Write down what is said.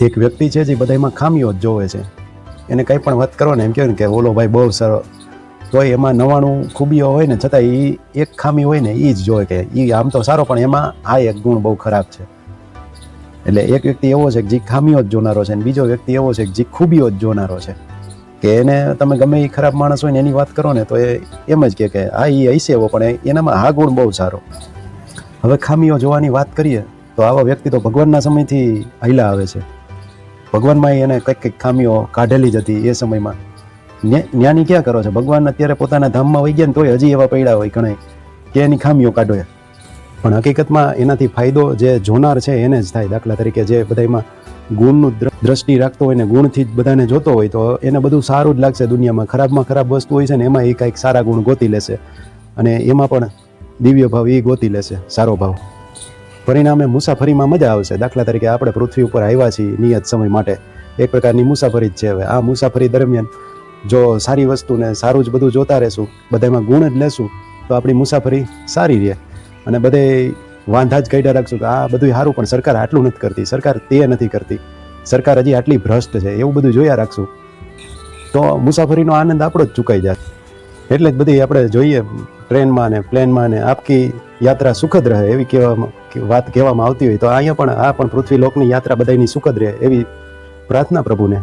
એક વ્યક્તિ છે જે બધામાં ખામીઓ જ જોવે છે. એને કંઈ પણ વાત કરો ને એમ કહેવાય ને કે, ઓલો ભાઈ બહુ સારો. તોય એમાં નવાણું ખૂબીઓ હોય ને, છતાં એ એક ખામી હોય ને એ જ જોવે કે એ આમ તો સારો, પણ એમાં આ એક ગુણ બહુ ખરાબ છે. એટલે એક વ્યક્તિ એવો છે કે જે ખામીઓ જ જોનારો છે, અને બીજો વ્યક્તિ એવો છે કે જે ખૂબીઓ જ જોનારો છે. કે એને તમે ગમે એ ખરાબ માણસ હોય ને, એની વાત કરો ને, તો એ એમ જ કે, હા એ હશે એવો, પણ એનામાં આ ગુણ બહુ સારો. હવે ખામીઓ જોવાની વાત કરીએ, તો આવા વ્યક્તિ તો ભગવાનના સમયથી હૈલા આવે છે. ભગવાનમાં એને કંઈક કંઈક ખામીઓ કાઢેલી જ હતી એ સમયમાં. જ્ઞાની ક્યાં કરો છો? ભગવાન અત્યારે પોતાના ધામમાં વહી ગયા ને તોય હજી એવા પડ્યા હોય ઘણા કે એની ખામીઓ કાઢો પણ હકીકતમાં એનાથી ફાયદો જે જોનાર છે એને જ થાય. દાખલા તરીકે જે બધામાં ગુણનું દ્રષ્ટિ રાખતો હોય ને ગુણથી જ બધાને જોતો હોય, તો એને બધું સારું જ લાગશે દુનિયામાં. ખરાબમાં ખરાબ વસ્તુ હોય છે ને એમાં એ કંઈક સારા ગુણ ગોતી લેશે. અને એમાં પણ દિવ્ય ભાવ એ ગોતી લેશે, સારો ભાવ. પરિણામે મુસાફરીમાં મજા આવશે. દાખલા તરીકે આપણે પૃથ્વી ઉપર આવ્યા છીએ નિયત સમય માટે. એક પ્રકારની મુસાફરી જ છે હવે. આ મુસાફરી દરમિયાન જો સારી વસ્તુને સારું જ બધું જોતા રહેશું, બધામાં ગુણ જ લેશું, તો આપણી મુસાફરી સારી રહે. અને બધે વાંધા જ કાઢ્યા રાખશું કે આ બધું સારું, પણ સરકાર આટલું નથી કરતી. સરકાર તે નથી કરતી. સરકાર હજી આટલી ભ્રષ્ટ છે. એવું બધું જોયા રાખશું. તો મુસાફરીનો આનંદ આપણો જ ચૂકાઈ જાય. એટલે જ બધી આપણે જોઈએ, ટ્રેનમાં ને પ્લેનમાં ને આપકી યાત્રા સુખદ રહે એવી કહેવામાં વાત કહેવામાં આવતી હોય તો અહીંયા પણ આ પણ પૃથ્વી લોકની યાત્રા બધાની સુખદ રહે એવી પ્રાર્થના પ્રભુને.